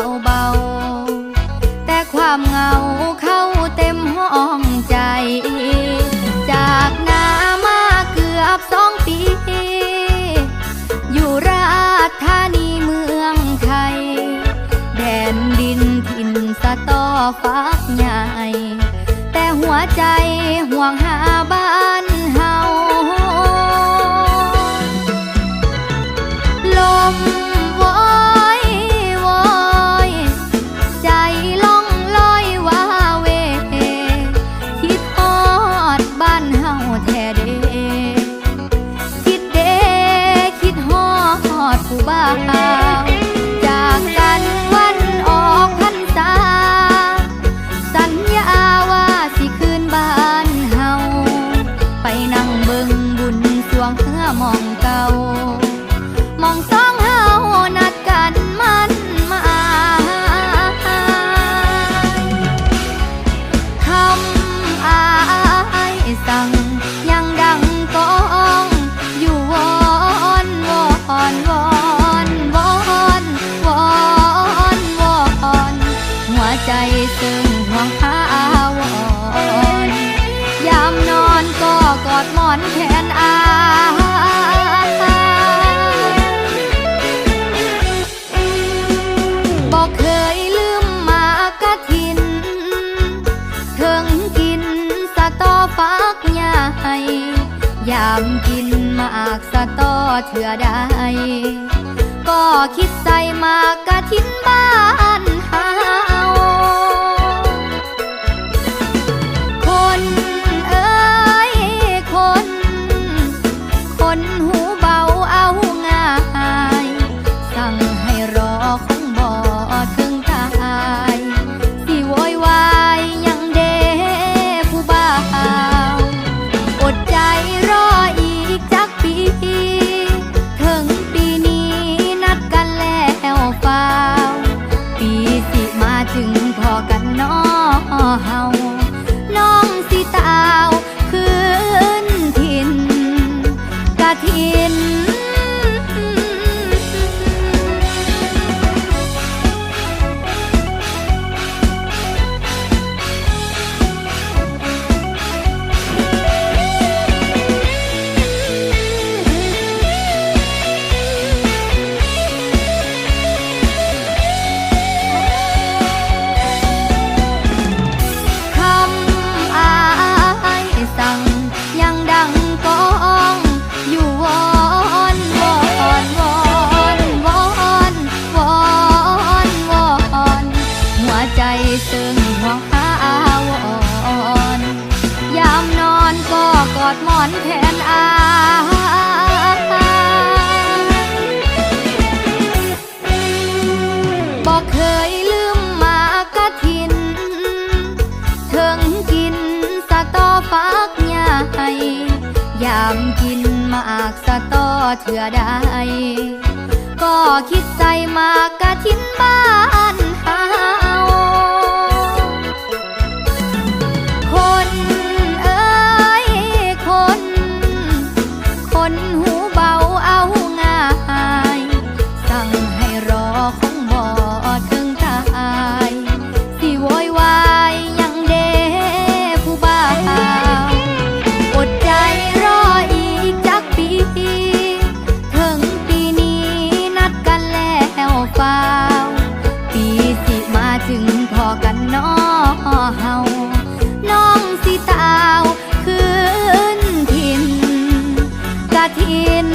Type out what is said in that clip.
Oh. บ้าามกินมากสะต้อเถื่อใดก็คิดใส่มากะทิ้นบ้านเฮาคนเอ้ยคน คนหัว อนก็กอดหมอนแทนอาบอกเคยลืมมากะทินถึงกินสะตอฟักใหญ่ยามกินมากสะตอเถื่อได้ก็คิดใจมากะทินบ้า ซึ่งพอกันน้อเฮาน้องสิตาวคืนทินกะทิน